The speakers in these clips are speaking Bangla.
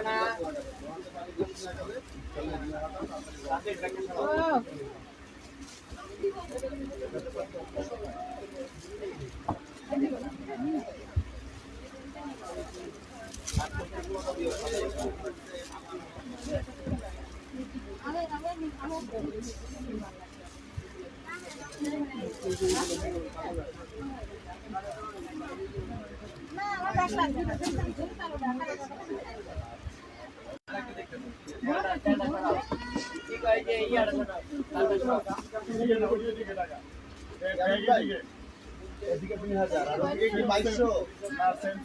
না আমার ব্যাগ লাগবে না এদিকে দুই হাজার আর ওদিকে কি বাইশশো না সেম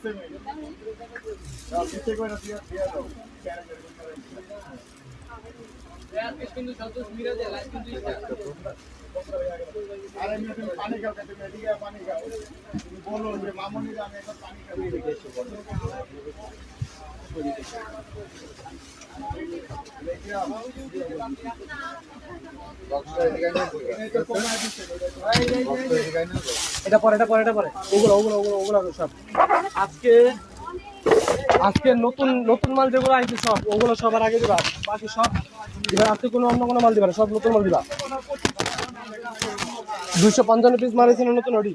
পানি তুমি বলো যে মামনির আমি পানি খাব এটা পরে এটা পরে এটা পরে। ওগুলো ওগুলো ওগুলো ওগুলো সব। আজকে আজকে নতুন নতুন মাল যেগুলো আইছে সব, ওগুলো সবার আগে দিবা। বাকি সব এবার আজকে কোনো অন্য কোনো মাল দিবা সব নতুন মাল দিবা। দুইশো পঞ্চান্ন পিস মাল নতুন ওডি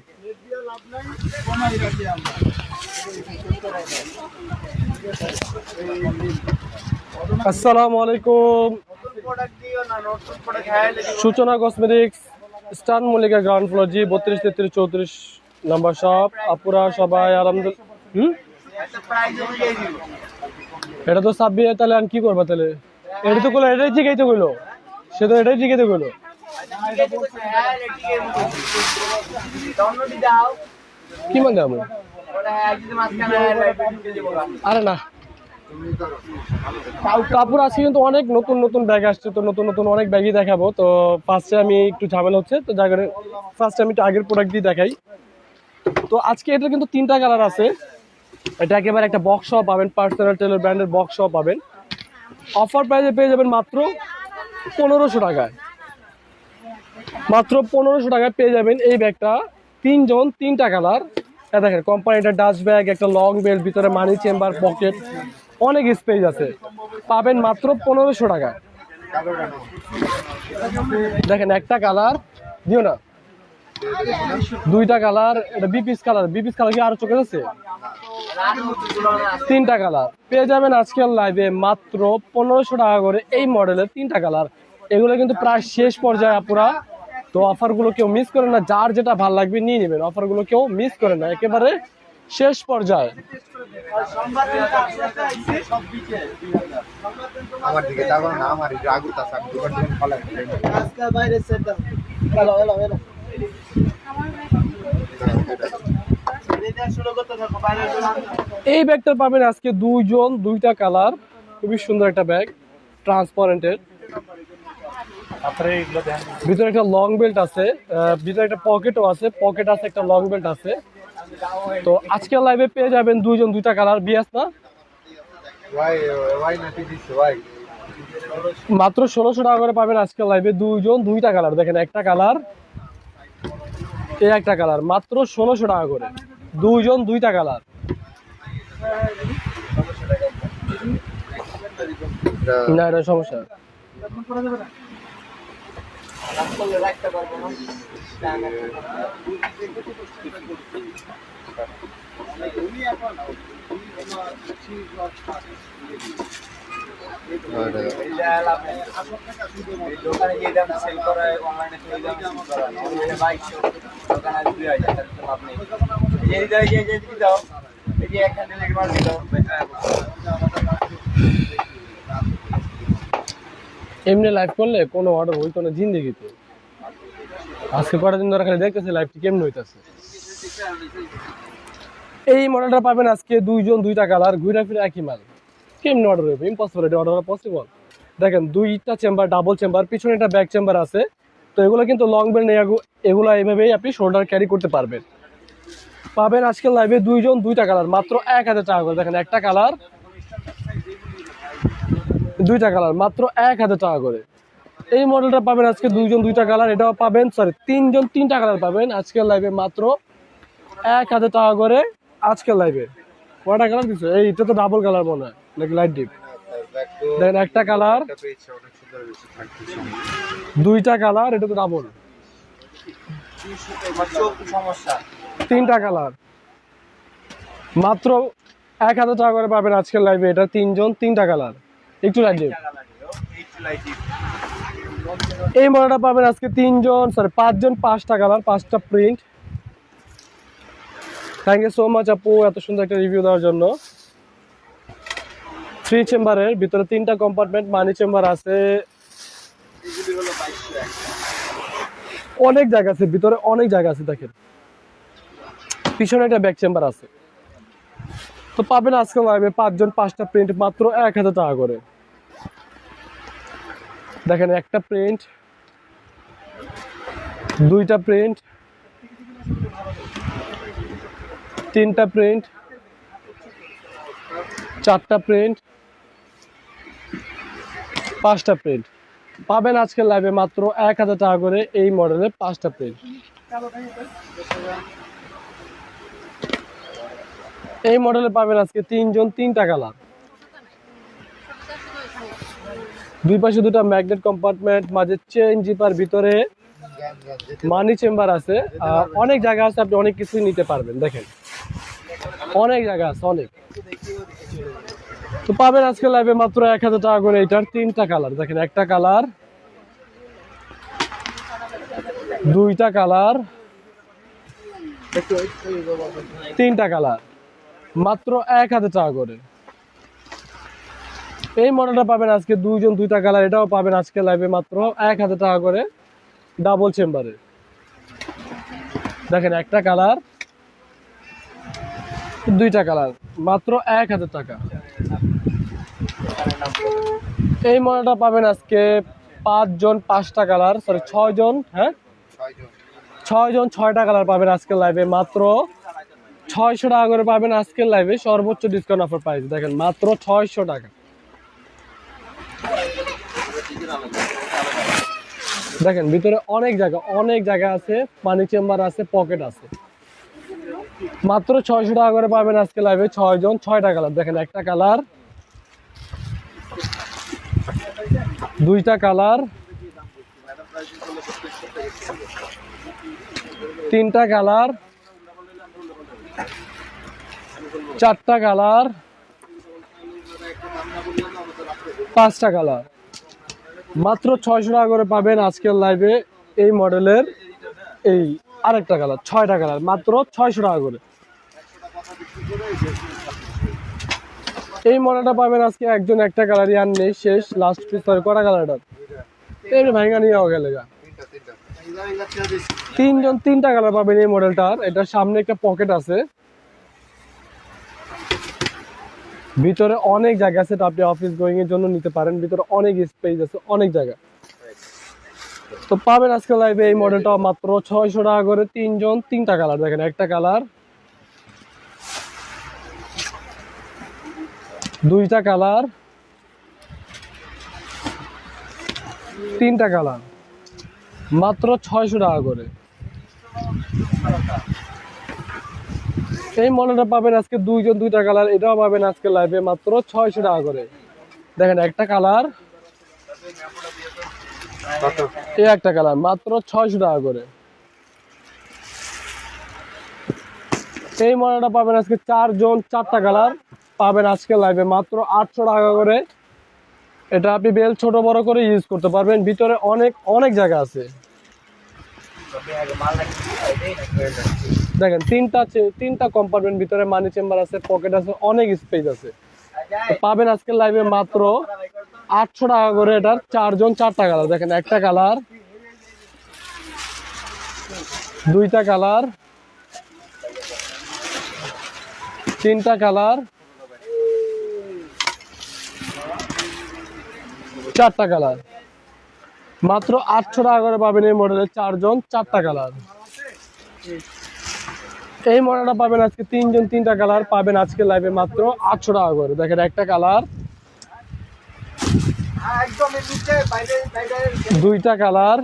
আসসালামু আলাইকুম সূচনা কসমেটিক্স স্টান মল্লিকা গ্রাউন্ড ফ্লোর জি বত্রিশ তেত্রিশ চৌত্রিশ নাম্বার শপ আপুরা সবাই আলহামদুলিল্লাহ হুম? এটা তো সাব্বি তাহলে আর কি করবা তাহলে? এটা তো কইলো, এটাই জিগাইতে কইলো। সে তো এটাই জিগাইতে কইলো। কি মানে আমি আরে না। কাপড় আজকে কিন্তু অনেক নতুন নতুন ব্যাগ আসছে, তো নতুন নতুন অনেক ব্যাগই দেখাবো। তো ফার্স্টে আমি একটু ঝামেলা হচ্ছে, তো যার আমি একটু আগের দেখাই। তো আজকে এটা কিন্তু তিনটা কালার আছে। এটা একেবারে একটা পাবেন পার্সোনাল ব্র্যান্ডের পাবেন। অফার পেয়ে যাবেন মাত্র পনেরোশো টাকায়। মাত্র পনেরোশো টাকায় পেয়ে যাবেন এই ব্যাগটা তিনজন, তিনটা কালার দেখেন কোম্পানি কোম্পানিটা ডাস্ট ব্যাগ একটা লং বেল্ট ভিতরে মানি চেম্বার পকেট অনেক স্পেস আছে। পাবেন মাত্র পনেরোশো টাকা। দেখেন, একটা কালার দিও না। দুইটা কালার এটা বিপিস কালার বিপিস কালার কি আরও চোখে আছে তিনটা কালার পেয়ে যাবেন আজকের লাইভে মাত্র পনেরোশো টাকা করে এই মডেলের তিনটা কালার এগুলো কিন্তু প্রায় শেষ পর্যায়ে, আপুরা। তো অফারগুলো কেউ মিস করে না যার যেটা ভালো লাগবে নিয়ে নেবেন। অফারগুলো কেউ মিস করে না একেবারে শেষ পর্যায়ে। এই ব্যাগটা পাবেন আজকে দুইজন দুইটা কালার। খুবই সুন্দর একটা ব্যাগ ট্রান্সপারেন্টের ভিতরে একটা লং বেল্ট আছে ভিতরে একটা পকেটও আছে পকেট আছে একটা লং বেল্ট আছে। তো আজকের লাইভে পেয়ে যাবেন দুইজন দুইটা কালার বিএস না? মাত্র ষোলোশো টাকা করে পাবেন আজকের লাইভে দুইজন দুইটা কালার। দেখেন একটা কালার এই একটা কালার মাত্র ষোলোশো টাকা করে। দুইজন দুইটা কালার। না এটা সমস্যা। দোকানে যে দাম সেল করা অনলাইনে সেই দাম সেল করা অনলাইনে বাইশশো দোকানে দুই হাজার তাহলে লাভ নেই যে দাও এই যে এক হ্যান্ডেল একবার দিয়ে দাও এমনি লাইভ করলে কোনো অর্ডার হইতো না জিন্দিগিতে। আজকে কটা দিন ধরে খালি দেখতেছি লাইভটি কেমন হইতাছে। এই মডেলটা পাবেন আজকে দুইজন, দুইটা কালার ঘুরে ফিরে একই মাল। কেমনি অর্ডার হইবে? ইম্পসিবল এটা অর্ডার পসিবল দেখেন, দুইটা চেম্বার ডাবল চেম্বার পিছনে একটা ব্যাক চেম্বার আছে। তো এগুলো কিন্তু লং বেল নেই এগুলো এইভাবেই আপনি শোল্ডার ক্যারি করতে পারবেন। পাবেন আজকে লাইভে দুইজন, দুইটা কালার মাত্র এক হাজার টাকা করে। দেখেন, একটা কালার দুইটা কালার মাত্র এক হাজার টাকা করে। এই মডেলটা পাবেন আজকে দুইজন দুইটা কালার এটাও পাবেন সরি তিনজন তিনটা কালার পাবেন আজকের লাইভে মাত্র এক হাজার টাকা করে আজকের লাইভে কয়টা কালার দিচ্ছে এই, এটা তো ডাবল কালার মনে হয়, নাকি লাইট ডিপ দেখেন, একটা কালার দুইটা কালার এটা তো ডাবল তিনটা কালার মাত্র এক হাজার টাকা করে পাবেন আজকের লাইভে এটা তিনজন তিনটা কালার একটু একটু লাইটিং এই মডেলটা পাবেন আজকে তিনজন সরি পাঁচজন, পাঁচটা কালার, পাঁচটা print thank you so much আপু, এত সুন্দর একটা রিভিউ দেওয়ার জন্য। থ্রি চেম্বারের ভিতরে তিনটা কম্পার্টমেন্ট মানি চেম্বার আছে। অনেক জায়গা আছে, ভিতরে অনেক জায়গা আছে, দেখেন। পিছনে একটা ব্যাক চেম্বার আছে। তো পাবেন আজকে লাইভে পাঁচজন, পাঁচটা প্রিন্ট মাত্র এক হাজার টাকা করে। দেখেন, একটা প্রিন্ট দুইটা প্রিন্ট তিনটা প্রিন্ট চারটা প্রিন্ট পাঁচটা প্রিন্ট পাবেন আজকের লাইভে মাত্র এক হাজার টাকা করে এই মডেলের পাঁচটা প্রিন্ট এই মডেলে পাবেন আজকে তিনজন তিনটা কালার দুই পাশে দুটো ম্যাগনেট কম্পার্টমেন্ট মাঝে চেন জিপার ভিতরে মানি চেম্বার আছে। অনেক জায়গা আছে, আপনি অনেক কিছুই নিতে পারবেন, দেখেন। অনেক জায়গা আছে, অনেক। তো পাবেন আজকে লাইভে মাত্র এক হাজার টাকা করে। এটার তিনটা কালার দেখেন, একটা কালার দুইটা কালার তিনটা কালার মাত্র এক হাজার টাকা করে। এই মডেলটা পাবেন আজকে দুইজন, দুইটা কালার এটাও পাবেন আজকে লাইভে মাত্র এক হাজার টাকা করে ডাবল চেম্বারে দেখেন একটা কালার দুইটা কালার মাত্র এক হাজার টাকা। এই মডেলটা পাবেন আজকে পাঁচজন, পাঁচটা কালার সরি ছয় জন হ্যাঁ? ছয়জন ছয় জন ছয়টা কালার পাবেন আজকের লাইভে মাত্র ছয়শো টাকা করে পাবেন আজকের লাইভে সর্বোচ্চ ডিসকাউন্ট অফার প্রাইস দেখেন মাত্র ছয়শো টাকা। দেখেন, ভিতরে অনেক জায়গা অনেক জায়গা আছে, পানি চেম্বার আছে, পকেট আছে। মাত্র ছয়শো টাকা করে পাবেন আজকে লাইভে ছয় জন, ছয়টা কালার দেখেন, একটা কালার দুইটা কালার তিনটা কালার চারটা কালার পাঁচটা কালার মাত্র ছয়শো টাকা করে পাবেন আজকের লাইভে এই মডেলের এই আরেকটা কালার ছয়টা কালার মাত্র ছয়শো টাকা করে। এই মডেলটা পাবেন আজকে একজন একটা কালারই আর নেই, শেষ লাস্ট পিস সরি কটা কালারটা এই ভাঙ্গা নিয়ে গেলে গা। তিনজন, তিনটা কালার পাবেন এই মডেলটার এটা সামনে একটা পকেট আছে। ভিতরে অনেক জায়গা আছে আপনি অফিস গোয়িং এর জন্য নিতে পারেন। ভিতরে অনেক স্পেস আছে, অনেক জায়গা। তো পাবেন আজকে লাইভে এই মডেলটা মাত্র ছয়শো টাকা করে। তিনজন, তিনটা কালার দেখেন, একটা কালার দুইটা কালার তিনটা কালার মাত্র ছয়শো টাকা করে। এই মডেলটা পাবেন আজকে দুইজন দুইটা কালার, এটাও পাবেন আজকে লাইভে মাত্র ছয়শো টাকা করে। দেখেন একটা কালার, এই একটা কালার, মাত্র ছয়শো টাকা করে। এই মডেলটা পাবেন আজকে চারজন চারটা কালার, পাবেন আজকে লাইভে মাত্র আটশো টাকা করে। এটা আপনি বেল ছোট বড় করে ইউজ করতে পারবেন, ভিতরে অনেক অনেক জায়গা আছে। দেখেন, তিনটা তিনটা কম্পার্টমেন্ট ভিতরে মানি চেম্বার আছে পকেট আছে, অনেক স্পেস আছে। পাবেন আজকে লাইভে মাত্র আটশো টাকা করে এটার চারজন চারটা কালার দেখেন, একটা কালার দুইটা কালার তিনটা কালার চারটা কালার মাত্র আটশো টাকা করে পাবেন এই মডেলের চারজন চারটা কালার এই মডেলটা পাবেন আজকে তিনজন, তিনটা কালার পাবেন আজকে লাইভে মাত্র আটশো টাকা করে। দেখেন একটা কালার, দুইটা কালার,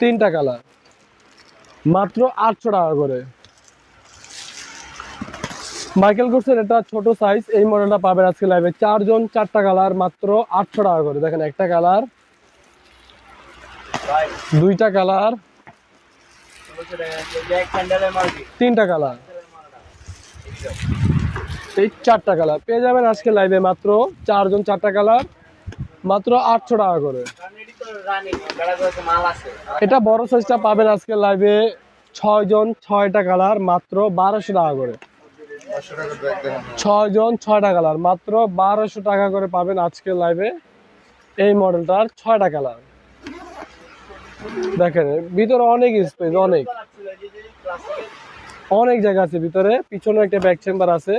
তিনটা কালার, মাত্র আটশো টাকা করে। মাইকেল কোর্সের এটা ছোট সাইজ এই মডেলটা পাবেন আজকে লাইভে চারজন, চারটা কালার, মাত্র আটশো টাকা করে। দেখেন একটা কালার, দুইটা কালার তিনটা কালার। এই চারটা কালার। পেয়ে যাবেন আজকে লাইভে মাত্র চারজন চারটা কালার, মাত্র আটশো টাকা করে। এটি বড় সাইজটা পাবেন আজকে লাইভে ছয় জন ছয়টা কালার, মাত্র বারোশো টাকা করে। পাঁচশো টাকা ব্যাগ দেখেন ছয় জন ছয়টা কালার, মাত্র বারোশো টাকা করে পাবেন আজকে লাইভে এই মডেলটার ছয়টা কালার। দেখেন, ভিতরে অনেক স্পেস অনেক। অনেক জায়গা আছে ভিতরে। পিছনে একটা ব্যাক চেম্বার আছে।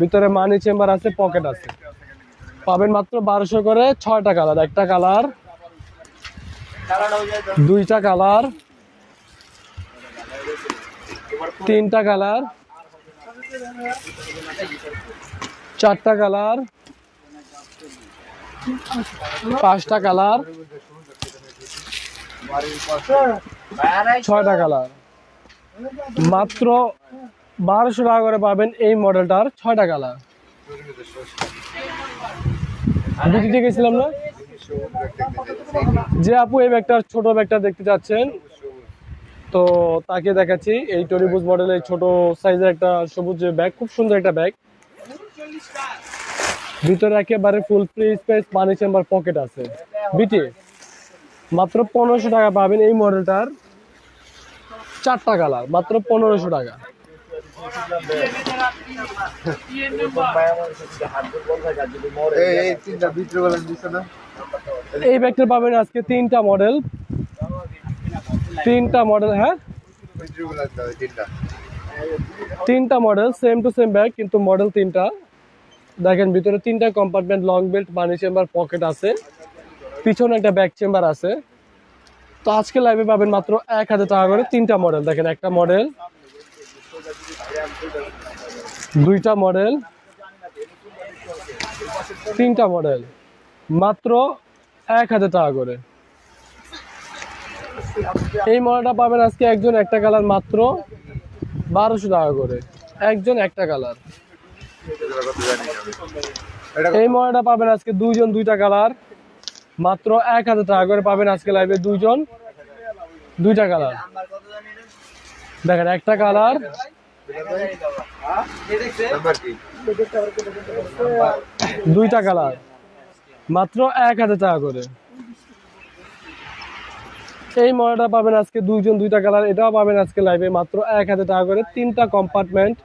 ভিতরে মানি চেম্বার আছে পকেট আছে। পাবেন মাত্র বারোশো করে ছয়টা কালার একটা কালার দুইটা কালার তিনটা কালার চারটা কালার পাঁচটা কালার ছয়টা কালার। মাত্র বারোশো টাকা করে পাবেন এই মডেলটার ছয়টা কালার। বুঝতে গেছিলাম না? যে আপু এই ব্যাগটার ছোট ব্যাগটা দেখতে চাচ্ছেন তো তাকে দেখাচ্ছি। এই টরিবুজ মডেলের ছোট সাইজের একটা সবুজ ব্যাগ খুব সুন্দর একটা ব্যাগ। ভিতরে একেবারে ফুল ফ্রি স্পেস পানি চেম্বার পকেট আছে। বিটি মাত্র পনেরোশো টাকা পাবেন এই মডেলটার। চারটা কালার মাত্র পনেরোশো টাকা। এই ব্যাগটা পাবেন আজকে তিনটা মডেল। তিনটা মডেল হ্যাঁ? তিনটা। Model same to same bag কিন্তু মডেল তিনটা। দেখেন ভিতরে তিনটা compartment long belt money chamber pocket আছে। পিছনে একটা ব্যাক চেম্বার আছে। তো আজকে লাইভে পাবেন মাত্র এক হাজার টাকা করে তিনটা মডেল দেখেন একটা মডেল দুইটা মডেল তিনটা মডেল মাত্র এক হাজার টাকা করে। এই মডেলটা পাবেন আজকে একজন একটা কালার মাত্র বারোশো টাকা করে। একজন একটা কালার এই মডেলটা পাবেন আজকে দুইজন দুইটা কালার মাত্র এক হাজার টাকা করে পাবেন আজকে লাইভে দুইজন। দুইটা কালার দেখেন, একটা কালার দুইটা কালার মাত্র এক হাজার টাকা করে। এই মডেলটা পাবেন আজকে দুইজন, দুইটা কালার এটাও পাবেন আজকে লাইভে মাত্র এক হাজার টাকা করে। তিনটা কম্পার্টমেন্ট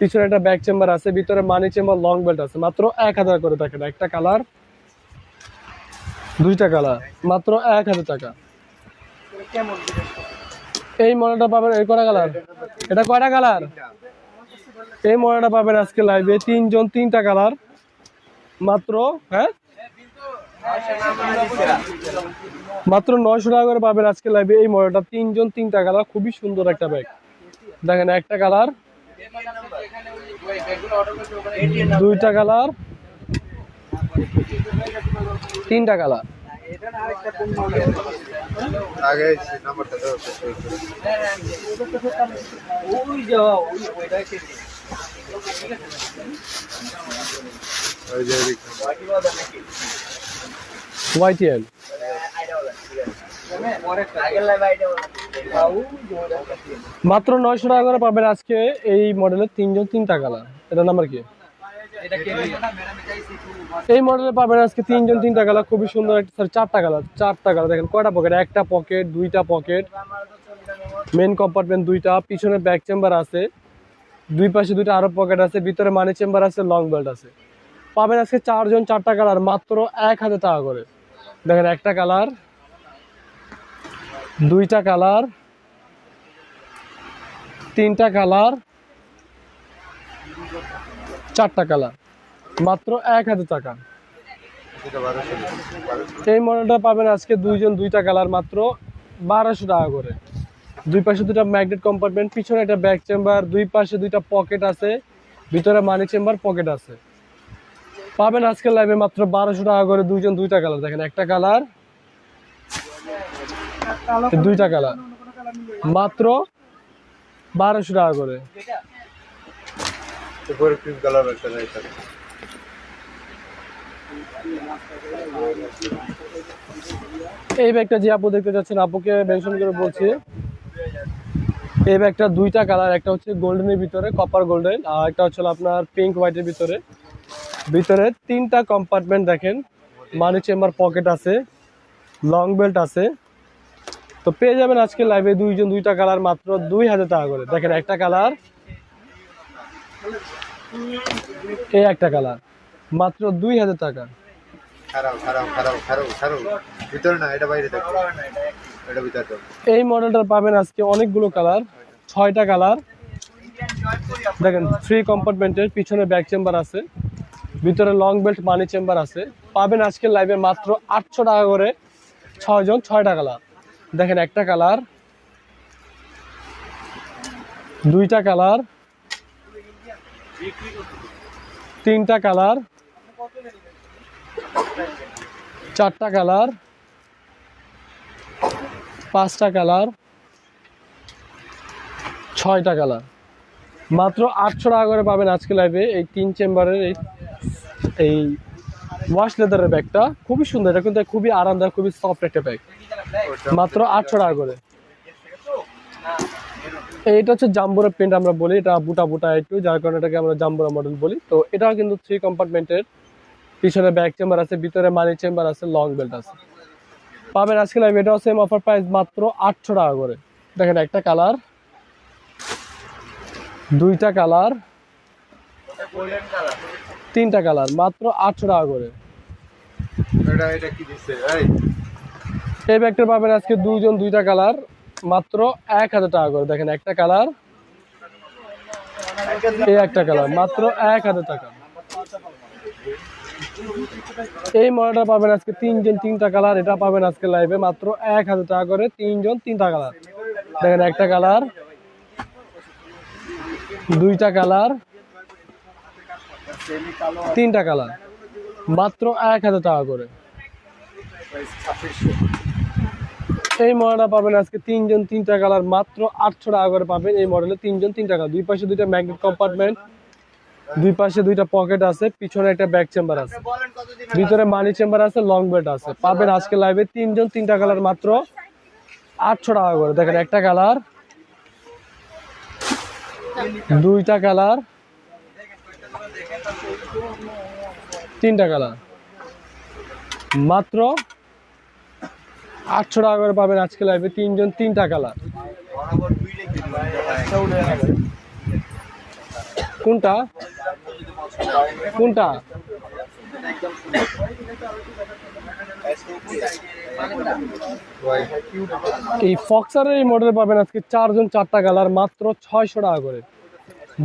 পিছনে একটা ব্যাক চেম্বার আছে, ভিতরে মানি চেম্বার লং বেল্ট আছে। মাত্র এক হাজার করে দেখেন, একটা কালার দুইটা কালার, মাত্র এক হাজার টাকা। এই মডেলটা পাবেন, এই কটা কালার? এটা কয়টা কালার? এই মডেলটা পাবেন আজকে লাইভে তিনজন তিনটা কালার। মাত্র হ্যাঁ? মাত্র নয়শো টাকা করে পাবেন আজকে লাইভে এই মডেলটা তিনজন তিনটা কালার, খুবই সুন্দর একটা ব্যাগ দেখেন, একটা কালার, দুইটা কালার। তিনটা কালার। ওয়াইটিএল মাত্র নয়শো টাকা করে পাবেন আজকে এই মডেলের তিনজন তিনটা কালার। এটা নাম্বার কে? এই মডেলে পাবেন আজকে তিনজন তিনটা কালার খুবই সুন্দর একটা চারটা কালার চারটা কালার। দেখেন কয়টা পকেট একটা পকেট দুইটা পকেট মেন কম্পার্টমেন্ট দুইটা পিছনে ব্যাক চেম্বার আছে। দুই পাশে দুইটা আরও পকেট আছে ভিতরে মানি চেম্বার আছে লং বেল্ট আছে। পাবেন আজকে চারজন চারটা কালার মাত্র এক হাজার টাকা করে। দেখেন একটা কালার দুইটা কালার তিনটা কালার চারটা কালার। মাত্র এক হাজার টাকা। এই মডেলটা পাবেন আজকে দুইজন দুইটা কালার মাত্র বারোশো টাকা করে। দুই পাশে দুটা ম্যাগনেট কম্পার্টমেন্ট পিছনে একটা ব্যাক চেম্বার দুই পাশে দুইটা পকেট আছে, ভিতরে মানি চেম্বার পকেট আছে। পাবেন আজকে লাইভে মাত্র বারোশো টাকা করে দুইজন দুইটা কালার। দেখেন, একটা কালার, দুইটা কালার। মাত্র বারোশো টাকা করে। উপরে ক্রিম কালার একটা এটা। এই ব্যাগটা যে আপু দেখতে যাচ্ছেন আপুকে মেনশন করে বলছি। এই ব্যাগটা দুইটা কালার একটা হচ্ছে গোল্ডেনের ভিতরে কপার গোল্ডেন আর একটা হচ্ছে আপনার পিঙ্ক হোয়াইটের ভিতরে। ভিতরে তিনটা কম্পার্টমেন্ট দেখেন মানি চেম্বার পকেট আছে লং বেল্ট আছে। তো পেয়ে যাবেন আজকে লাইভে দুইজন, দুইটা কালার মাত্র দুই হাজার টাকা করে। দেখেন একটা কালার এই একটা কালার মাত্র দুই হাজার টাকা। এই মডেলটার পাবেন আজকে অনেকগুলো কালার ছয়টা কালার। দেখেন থ্রি কম্পার্টমেন্টের পিছনে ব্যাক চেম্বার আছে ভিতরে লং বেল্ট মানি চেম্বার আছে। পাবেন আজকে লাইভে মাত্র আটশো টাকা করে ছয়জন ছয়টা কালার। দেখেন একটা কালার দুইটা কালার তিনটা কালার, চারটা কালার, পাঁচটা কালার, ছয়টা কালার। মাত্র আটশো টাকা করে পাবেন আজকে লাইভে এই তিন চেম্বারের এই এই ওয়াশ লেদারের ব্যাগটা। খুবই সুন্দর, এটা কিন্তু খুবই আরামদায়ক, খুবই সফট একটা ব্যাগ মাত্র আটশো টাকা করে। এইটা হচ্ছে জাম্বুরা প্রিন্ট আমরা বলি এটা বুটা বুটা একটু যার কারণে এটাকে আমরা জাম্বুরা মডেল বলি। তো এটাও কিন্তু থ্রি কম্পার্টমেন্টের পিছনে ব্যাক চেম্বার আছে ভিতরে মানি চেম্বার আছে লং বেল্ট আছে। পাবেন আজকে লাইভ এটাও সেম অফার প্রাইস মাত্র আটশো টাকা করে। দেখেন একটা কালার দুইটা কালার তিনটা কালার মাত্র আটশো টাকা করে। এটা এটা এই। ব্যাগটা পাবেন আজকে দুইজন দুইটা কালার মাত্র এক হাজার টাকা করে। দেখেন একটা কালার, এই একটা কালার, মাত্র এক হাজার টাকা। এই মডেলটা পাবেন আজকে তিনজন তিনটা কালার, এটা পাবেন আজকে লাইভে মাত্র এক হাজার টাকা করে তিনজন তিনটা কালার। দেখেন একটা কালার, দুইটা কালার, তিনটা কালার, মাত্র এক হাজার টাকা করে। এই মডেলটা পাবেন আজকে তিনজন তিনটা কালার, মাত্র আটশো টাকা করে পাবেন এই মডেলে তিনজন তিনটা কালার দুই পাশে দুইটা ম্যাগনেট কম্পার্টমেন্ট দুই পাশে দুইটা পকেট আছে, পিছনে একটা ব্যাক চেম্বার আছে। ভিতরে মানি চেম্বার আছে লং বেড আছে। পাবেন আজকে লাইভে তিনজন তিনটা কালার মাত্র আটশো টাকা করে। দেখেন একটা কালার, দুইটা কালার, তিনটা কালার। মাত্র আটশো টাকা করে পাবেন আজকে লাইভে তিনজন, তিনটা কালার কোনটা? কোনটা? এই ফক্সারের এই মডেল পাবেন আজকে চারজন, চারটা কালার মাত্র ছয়শো টাকা করে।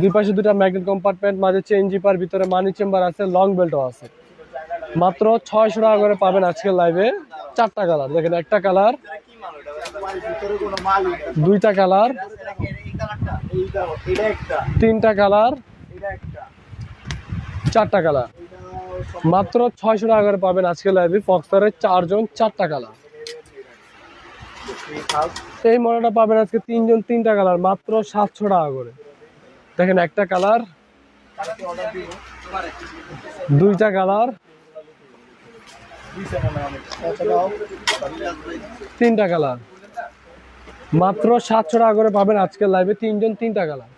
দুই পাশে দুটা ম্যাগনেট কম্পার্টমেন্ট মাঝে চেন জিপার ভিতরে মানি চেম্বার আছে লং বেল্টও আছে। মাত্র ছয়শো টাকা করে পাবেন আজকে লাইভে চারটা কালার, দেখেন একটা কালার, দুইটা কালার, তিনটা কালার, চারটা কালার। মাত্র ছয়শো টাকা করে পাবেন আজকে লাইভে ফক্সারের চারজন চারটা কালার। এই মডেলটা পাবেন আজকে তিনজন তিনটা কালার, মাত্র সাতশো টাকা করে। দেখেন একটা কালার, দুইটা কালার তিনটা কালার। মাত্র সাতশো টাকা করে পাবেন আজকের লাইভে তিনজন, তিনটা কালার।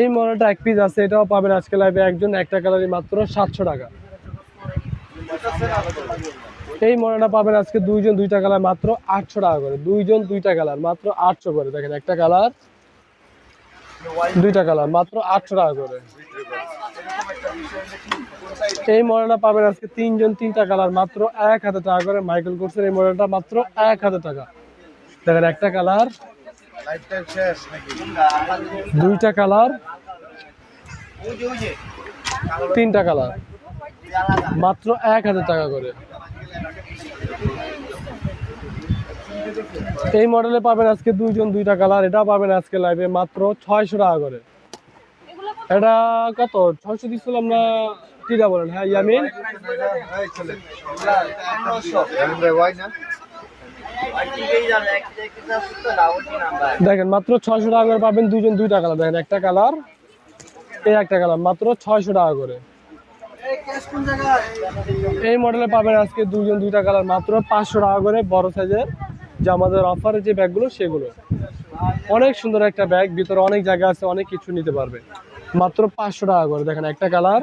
এই মডেলটা এক পিস আছে, এটাও পাবেন আজকে লাইভে একজন, একটা কালারই মাত্র সাতশো টাকা। এই মডেলটা পাবেন আজকে দুইজন, দুইটা কালার মাত্র আটশো টাকা করে। দুইজন, দুইটা কালার মাত্র আটশো করে। দেখেন, একটা কালার, দুইটা কালার মাত্র আটশো টাকা করে। এই মডেলটা পাবেন আজকে তিনজন, তিনটা কালার, মাত্র এক হাজার টাকা করে মাইকেল কোর্সের এই মডেলটা মাত্র এক হাজার টাকা। দেখেন একটা কালার, দুইটা কালার, তিনটা কালার, মাত্র এক হাজার টাকা করে। এই মডেলে পাবেন আজকে দুইজন, দুইটা কালার এটা পাবেন আজকে লাইভে মাত্র ছয়শো টাকা করে। এটা কত? ছয়শো দিচ্ছিলাম না কিটা বলেন? হ্যাঁ ইয়ামিন? দেখেন, মাত্র ছয়শো টাকা করে পাবেন দুইজন দুইটা কালার। দেখেন, একটা কালার, এই একটা কালার, মাত্র ছয়শো টাকা করে। এই মডেলে পাবেন আজকে দুজন দুইটা কালার, মাত্র পাঁচশো টাকা করে, বড় সাইজের যে আমাদের অফারে যে ব্যাগগুলো, সেগুলো। অনেক সুন্দর একটা ব্যাগ ভিতরে অনেক জায়গা আছে, অনেক কিছু নিতে পারবে। মাত্র পাঁচশো টাকা করে, দেখেন, একটা কালার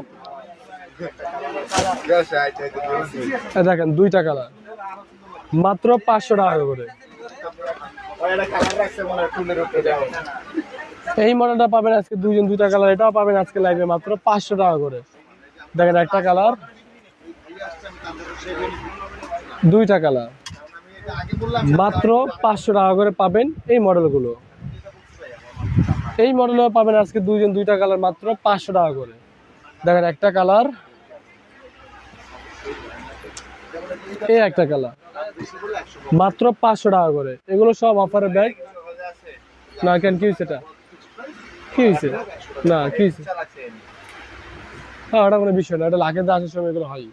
দেখেন, দুইটা কালার মাত্র পাঁচশো টাকা করে এই মডেলটা পাবেন আজকে দুজন দুইটা কালার এটাও পাবেন আজকে লাইভে মাত্র পাঁচশো টাকা করে। দেখেন, একটা কালার দুইটা কালার মাত্র পাঁচশো টাকা করে পাবেন এই মডেলগুলো এই মডেলও পাবেন আজকে দুইজন, দুইটা কালার মাত্র পাঁচশো টাকা করে। দেখেন, একটা কালার এই একটা কালার। মাত্র পাঁচশো টাকা করে। এগুলো সব অফারের ব্যাগ না, কেন, কি হয়েছে এটা? কি হয়েছে? না, কি হয়েছে? হ্যাঁ ওটা কোনো বিষয় না, এটা দিয়ে আসার সময় এগুলো হয়।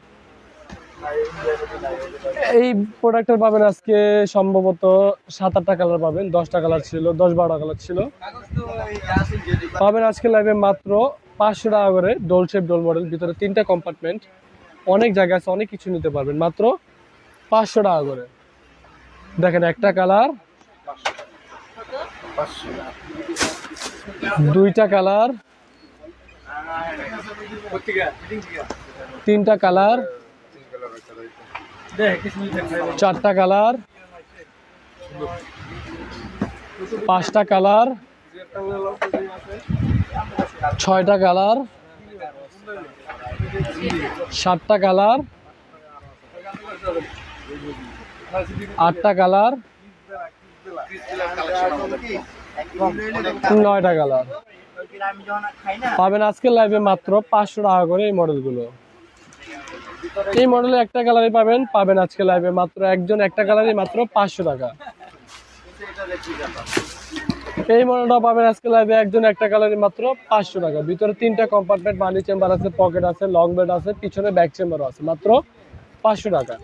এই প্রোডাক্টটা পাবেন আজকে সম্ভবত সাত আটটা কালার পাবেন, দশটা কালার ছিল দশ বারোটা কালার ছিল। পাবেন আজকে লাইভে মাত্র পাঁচশো টাকা করে ডোল শেপ ডোল মডেল ভিতরে তিনটা কম্পার্টমেন্ট অনেক জায়গা আছে, অনেক কিছু নিতে পারবেন। মাত্র পাঁচশো টাকা করে। দেখেন একটা কালার, দুইটা কালার, তিনটা কালার, চারটা কালার, পাঁচটা কালার, ছয়টা কালার, সাতটা কালার আটটা কালার। নয়টা কালার। পাবেন আজকের লাইভে মাত্র পাঁচশো টাকা করে এই মডেলগুলো এই মডেলে একটা কালারই পাবেন পাবেন আজকে লাইভে মাত্র একজন একটা কালারই মাত্র পাঁচশো টাকা। এই মডেলটা পাবেন আজকে লাইভে একজন একটা কালারই মাত্র পাঁচশো টাকা। ভিতরে তিনটা কম্পার্টমেন্ট মানি চেম্বার আছে পকেট আছে লং বেড আছে, পিছনে ব্যাক চেম্বারও আছে, মাত্র পাঁচশো টাকা।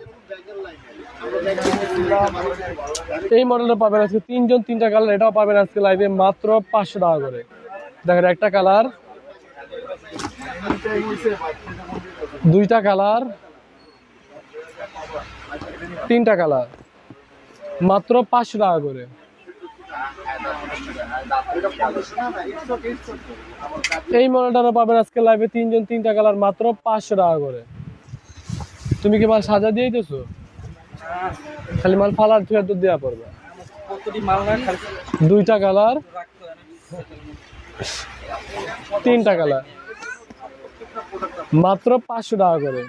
এই মডেলটা পাবেন আজকে তিনজন, তিনটা কালার এটাও পাবেন আজকে লাইভে মাত্র পাঁচশো টাকা করে। দেখেন একটা কালার দুইটা কালার তিনটা কালার মাত্র পাঁচশো টাকা করে। এই মডেলটা পাবেন আজকে লাইভে তিনজন, তিনটা কালার মাত্র পাঁচশো টাকা করে। তুমি কি সাজা দিয়ে দিতেছো? খালি মাল ফালার তুই তো দেওয়া পড়বে দুইটা কালার তিনটা কালার। মাত্র পাঁচশো টাকা করে।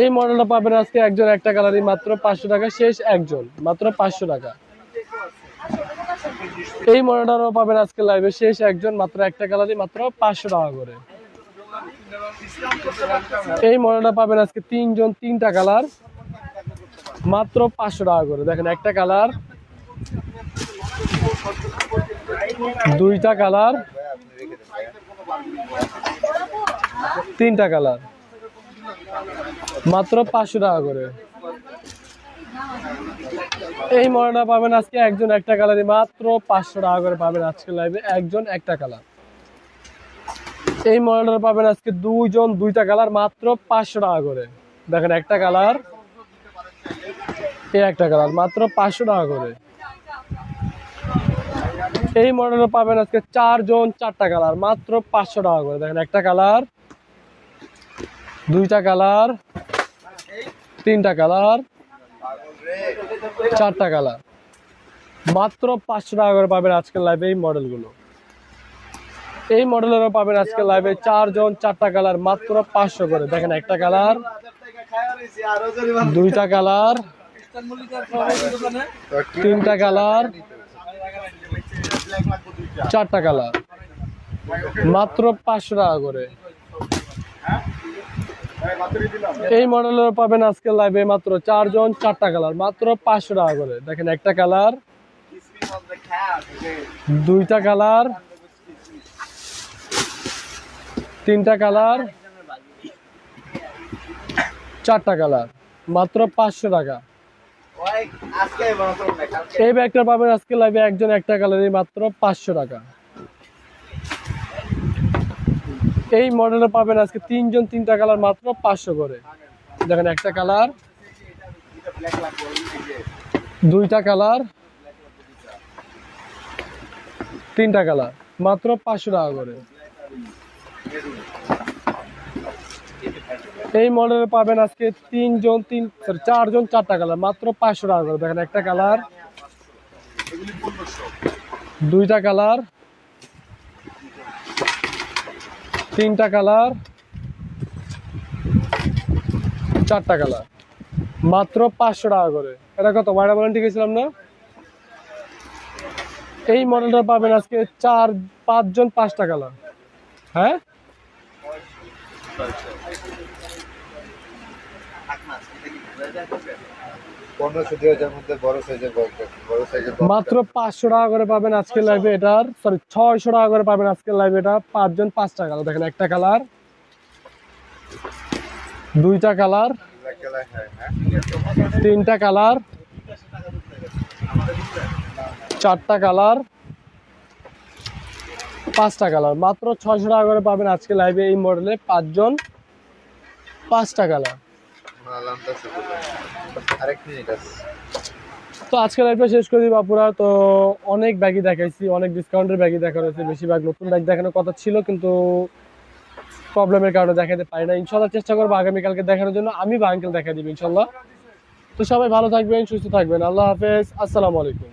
এই মডেলটা পাবেন আজকে একজন একটা কালারই মাত্র পাঁচশো টাকা শেষ একজন মাত্র পাঁচশো টাকা। এই মডেলটারও পাবেন আজকে লাইভে শেষ একজন মাত্র একটা কালারই মাত্র পাঁচশো টাকা করে। এই মডেলটা পাবেন আজকে তিনজন তিনটা কালার। মাত্র পাঁচশো টাকা করে। দেখেন একটা কালার, দুইটা কালার, তিনটা কালার। মাত্র পাঁচশো টাকা করে। এই মডেলটা পাবেন আজকে একজন একটা কালারই, মাত্র পাঁচশো টাকা করে পাবেন আজকে লাইভে একজন একটা কালার। এই মডেলটা পাবেন আজকে দুইজন, দুইটা কালার, মাত্র পাঁচশো টাকা করে। দেখেন একটা কালার এই একটা কালার, মাত্র পাঁচশো টাকা করে। এই মডেলে পাবেন আজকে চারজন, চারটা কালার, মাত্র পাঁচশো টাকা করে। দেখেন একটা কালার, দুইটা কালার, তিনটা কালার, চারটা কালার। মাত্র পাঁচশো টাকা করে পাবেন আজকের লাইভে এই মডেলগুলো। এই মডেলেরও পাবেন আজকে লাইভে চারজন, চারটা কালার, মাত্র পাঁচশো করে। দেখেন একটা কালার দুইটা কালার, তিনটা কালার, চারটা কালার। মাত্র পাঁচশো টাকা করে। এই মডেলের পাবেন আজকে লাইভে মাত্র চারজন, চারটা কালার, মাত্র পাঁচশো টাকা করে। দেখেন, একটা কালার, দুইটা কালার, তিনটা কালার চারটা কালার। মাত্র পাঁচশো টাকা। এই ব্যাগটা পাবেন আজকে লাইভে একজন একটা কালারই মাত্র পাঁচশো টাকা। এই মডেলে পাবেন আজকে তিনজন তিনটা কালার মাত্র পাঁচশো করে। দেখেন একটা কালার দুইটা কালার তিনটা কালার মাত্র পাঁচশো টাকা করে। এই মডেলে পাবেন আজকে তিনজন, তিন চারজন চারটা কালার মাত্র পাঁচশো টাকা করে। দেখেন একটা কালার দুইটা কালার তিনটা কালার চারটা কালার মাত্র পাঁচশো টাকা করে। এটা কত? বাইরে বলেন ঠিক ছিলাম না? এই মডেলটা পাবেন আজকে চার, পাঁচজন পাঁচটা কালার হ্যাঁ? পনেরোশো দুই হাজার মধ্যে বড় সাইজের বক্স বড় সাইজের মাত্র পাঁচশো টাকা করে পাবেন আজকে লাইভে এটার সরি ছয়শো টাকা করে পাবেন আজকে লাইভে এটা পাঁচজন পাঁচটা কালার দেখেন একটা কালার দুইটা কালার তিনটা কালার চারটা কালার পাঁচটা কালার মাত্র ছয়শো টাকা করে পাবেন আজকে লাইভে এই মডেলে পাঁচজন পাঁচটা কালার তো আজকে লাইভটা শেষ করে দিব আপুরা তো অনেক ব্যাগই দেখাইছি, অনেক ডিসকাউন্টের ব্যাগই দেখানো হয়েছে বেশিরভাগ নতুন ব্যাগ দেখানোর কথা ছিল, কিন্তু প্রবলেমের কারণে দেখাতে পারি না ইনশাল্লাহ চেষ্টা করব আগামীকালকে দেখানোর জন্য। আমি বা আঙ্কেল দেখা দিবি ইনশাল্লাহ তো সবাই ভালো থাকবেন, সুস্থ থাকবেন। আল্লাহ হাফেজ। আসসালামু আলাইকুম।